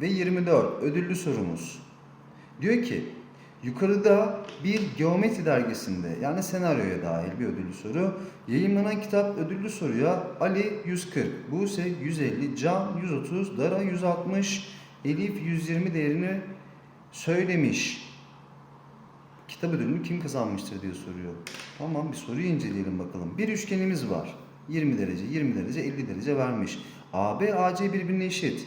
ve 24 ödüllü sorumuz. Diyor ki yukarıda bir geometri dergisinde yani senaryoya dahil bir ödüllü soru. Yayınlanan kitap ödüllü soruya Ali 140, Buse 150, Can 130, Dara 160, Elif 120 değerini söylemiş. Kitap ödülünü kim kazanmıştır diye soruyor. Tamam bir soruyu inceleyelim bakalım. Bir üçgenimiz var. 20 derece, 20 derece, 50 derece vermiş. AB, AC birbirine eşit.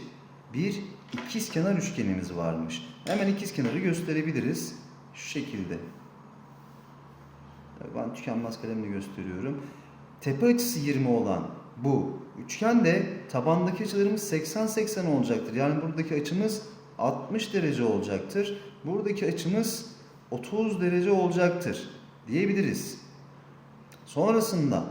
Bir ikizkenar üçgenimiz varmış. Hemen ikizkenarı gösterebiliriz. Şu şekilde. Ben tükenmez kalemle gösteriyorum. Tepe açısı 20 olan bu üçgende tabandaki açılarımız 80-80 olacaktır. Yani buradaki açımız 60 derece olacaktır. Buradaki açımız 30 derece olacaktır diyebiliriz. Sonrasında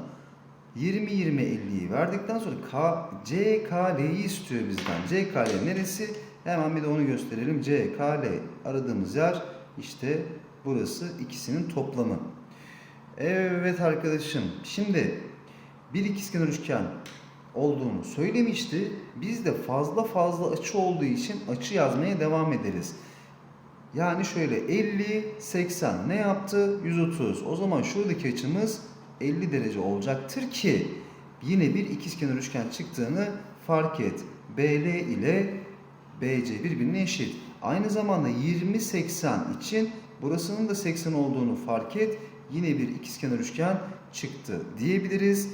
20 20 50'yi verdikten sonra K, CKL'yi istiyor bizden. CKL neresi? Hemen bir de onu gösterelim. CKL aradığımız yer işte burası ikisinin toplamı. Evet arkadaşım. Şimdi bir ikizkenar üçgen olduğunu söylemişti. Biz de fazla fazla açı olduğu için açı yazmaya devam ederiz. Yani şöyle 50, 80 ne yaptı? 130. O zaman şuradaki açımız 50 derece olacaktır ki yine bir ikizkenar üçgen çıktığını fark et. BL ile BC birbirine eşit. Aynı zamanda 20, 80 için burasının da 80 olduğunu fark et. Yine bir ikizkenar üçgen çıktı diyebiliriz.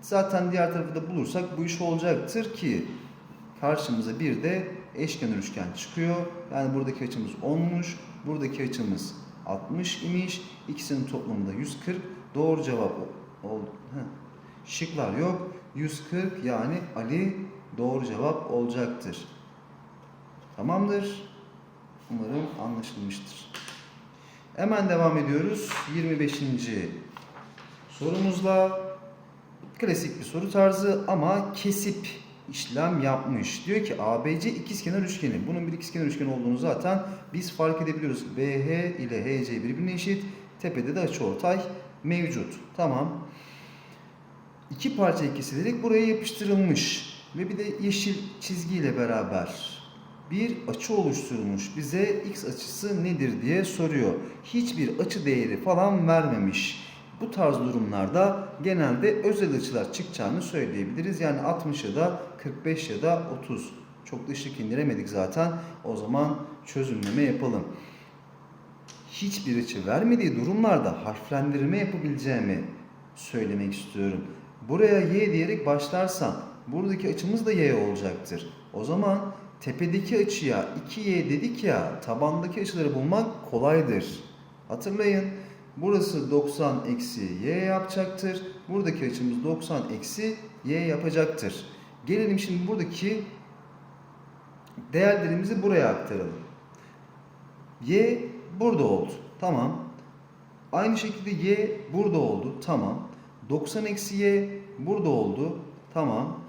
Zaten diğer tarafı da bulursak bu iş olacaktır ki karşımıza bir de eşkenar üçgen çıkıyor. Yani buradaki açımız 10'muş, buradaki açımız 60 imiş. İkisinin toplamı da 140. Doğru cevap oldu. Şıklar yok. 140 yani Ali doğru cevap olacaktır. Tamamdır. Umarım anlaşılmıştır. Hemen devam ediyoruz. 25. sorumuzla klasik bir soru tarzı ama kesip işlem yapmış. Diyor ki ABC ikizkenar üçgeni. Bunun bir ikizkenar üçgen olduğunu zaten biz fark edebiliyoruz. BH ile HC birbirine eşit. Tepede de açıortay mevcut. Tamam. İki parça kesilerek buraya yapıştırılmış. Ve bir de yeşil çizgiyle beraber bir açı oluşturmuş. Bize x açısı nedir diye soruyor. Hiçbir açı değeri falan vermemiş. Bu tarz durumlarda genelde özel açılar çıkacağını söyleyebiliriz. Yani 60 ya da 45 ya da 30. Çok da ışık indiremedik zaten. O zaman çözümleme yapalım. Hiçbir açı vermediği durumlarda harflendirme yapabileceğimi söylemek istiyorum. Buraya y diyerek başlarsam buradaki açımız da y olacaktır. O zaman tepedeki açıya 2y dedik ya tabandaki açıları bulmak kolaydır. Hatırlayın burası 90 eksi y yapacaktır. Buradaki açımız 90 eksi y yapacaktır. Gelelim şimdi buradaki değerlerimizi buraya aktaralım. Y burada oldu. Tamam. Aynı şekilde y burada oldu. Tamam. 90 eksi y burada oldu. Tamam.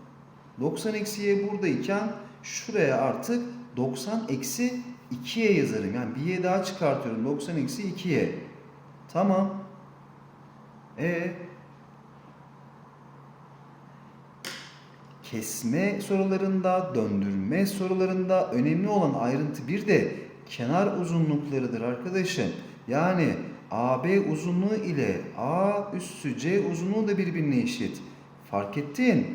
90 eksi y buradayken şuraya artık 90 eksi 2y yazarım. Yani bir y daha çıkartıyorum. 90 eksi 2y. Tamam. E kesme sorularında, döndürme sorularında önemli olan ayrıntı bir de kenar uzunluklarıdır arkadaşım. Yani AB uzunluğu ile A üssü C uzunluğu da birbirine eşit. Fark ettin?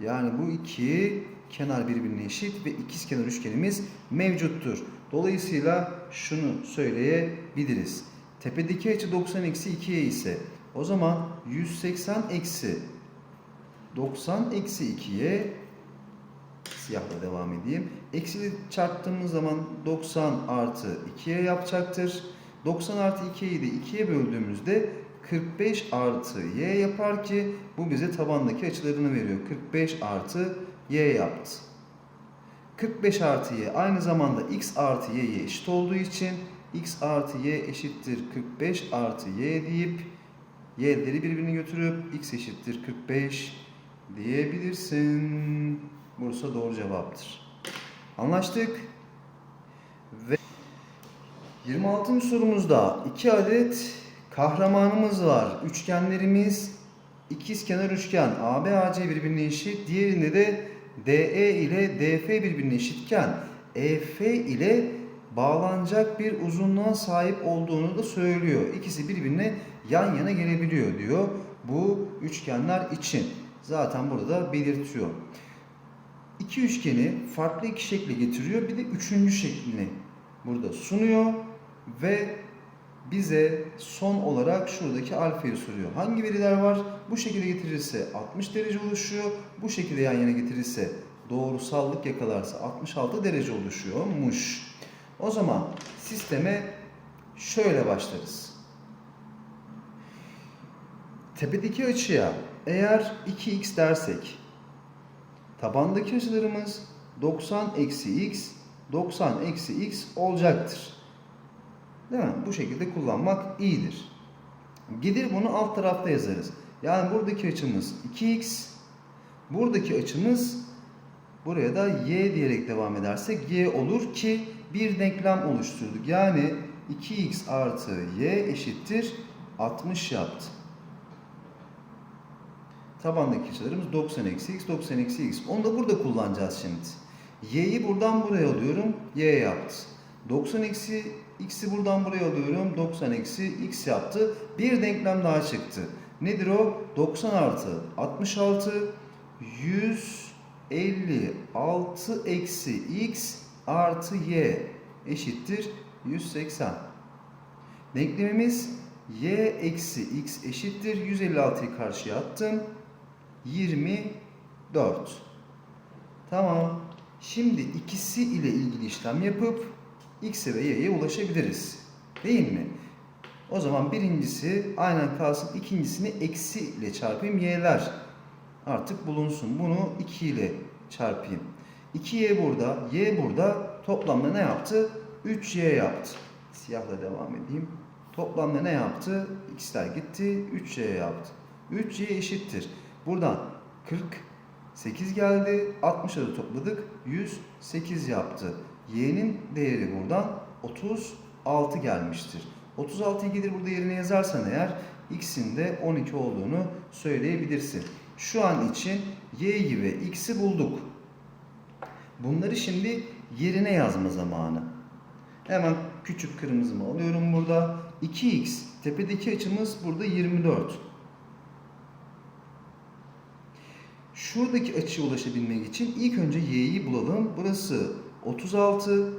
Yani bu iki kenar birbirine eşit ve ikizkenar üçgenimiz mevcuttur. Dolayısıyla şunu söyleyebilirirs. Tepedeki açı 90 eksi 2'ye ise o zaman 180 eksi 90 eksi 2'ye siyahla devam edeyim. Eksili çarptığımız zaman 90 artı 2'ye yapacaktır. 90 artı 2'yi de 2'ye böldüğümüzde 45 artı y yapar ki bu bize tabandaki açılarını veriyor. 45 artı y yaptı. 45 artı y aynı zamanda x artı y'ye eşit olduğu için x artı y eşittir 45 artı y deyip y'leri birbirini götürüp x eşittir 45 diyebilirsin. Bursa doğru cevaptır. Anlaştık. Ve 26. sorumuzda iki adet kahramanımız var. Üçgenlerimiz ikizkenar üçgen AB AC birbirine eşit. Diğerinde de DE ile DF birbirine eşitken EF ile bağlanacak bir uzunluğa sahip olduğunu da söylüyor. İkisi birbirine yan yana gelebiliyor diyor bu üçgenler için. Zaten burada belirtiyor. İki üçgeni farklı iki şekle getiriyor. Bir de üçüncü şeklini burada sunuyor ve bize son olarak şuradaki alfayı soruyor. Hangi veriler var? Bu şekilde getirirse 60 derece oluşuyor. Bu şekilde yan yana getirirse doğrusallık yakalarsa 66 derece oluşuyormuş. O zaman sisteme şöyle başlarız. Tepedeki açıya eğer 2x dersek tabandaki açılarımız 90 eksi x 90 eksi x olacaktır. Değil mi? Bu şekilde kullanmak iyidir. Gelir bunu alt tarafta yazarız. Yani buradaki açımız 2x, buradaki açımız buraya da y diyerek devam edersek y olur ki bir denklem oluşturduk. Yani 2x artı y eşittir 60 yaptı. Tabandaki açılarımız 90 eksi x, 90 eksi x. Onu da burada kullanacağız şimdi. Y'yi buradan buraya alıyorum. Y yaptı. 90 eksi x'i buradan buraya alıyorum. 90 eksi x yaptı. Bir denklem daha çıktı. Nedir o? 90 artı 66 156 eksi x artı y eşittir 180. Denklemimiz y eksi x eşittir 156'yı karşıya attım. 24. Tamam. Şimdi ikisi ile ilgili işlem yapıp x'e ve y'ye ulaşabiliriz. Değil mi? O zaman birincisi aynen kalsın. ikincisini eksi ile çarpayım. Y'ler artık bulunsun. Bunu 2 ile çarpayım. 2y burada, y burada. Toplamda ne yaptı? 3y yaptı. Siyahla devam edeyim. Toplamda ne yaptı? X'ler gitti. 3y yaptı. 3y eşittir. Buradan 48 geldi. 60'a da topladık. 108 yaptı. Y'nin değeri buradan 36 gelmiştir. 36'yı gelir burada yerine yazarsan eğer x'in de 12 olduğunu söyleyebilirsin. Şu an için y'yi ve x'i bulduk. Bunları şimdi yerine yazma zamanı. Hemen küçük kırmızımı alıyorum burada. 2x tepedeki açımız burada 24. Şuradaki açıya ulaşabilmek için ilk önce y'yi bulalım. Burası 36.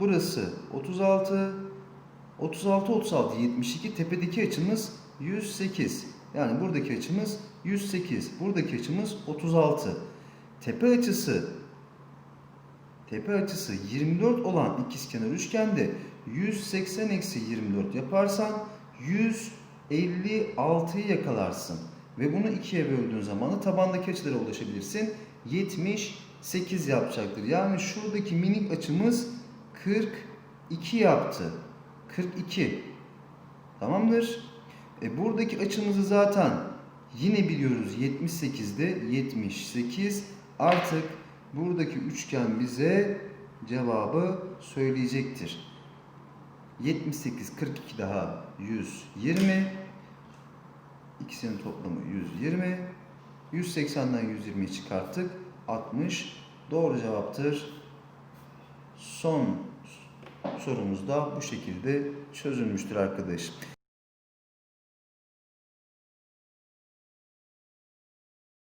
Burası 36. 36 36 72 tepedeki açımız 108. Yani buradaki açımız 108. Buradaki açımız 36. Tepe açısı tepe açısı 24 olan ikizkenar üçgende 180 eksi 24 yaparsan 156'yı yakalarsın. Ve bunu ikiye böldüğün zaman da tabandaki açılara ulaşabilirsin. 78 yapacaktır. Yani şuradaki minik açımız 42 yaptı. 42. Tamamdır. E buradaki açımızı zaten yine biliyoruz 78'de 78 artık buradaki üçgen bize cevabı söyleyecektir. 78 42 daha 120 İkisinin toplamı 120. 180'den 120'yi çıkarttık. 60 doğru cevaptır. Son sorumuz da bu şekilde çözülmüştür arkadaş.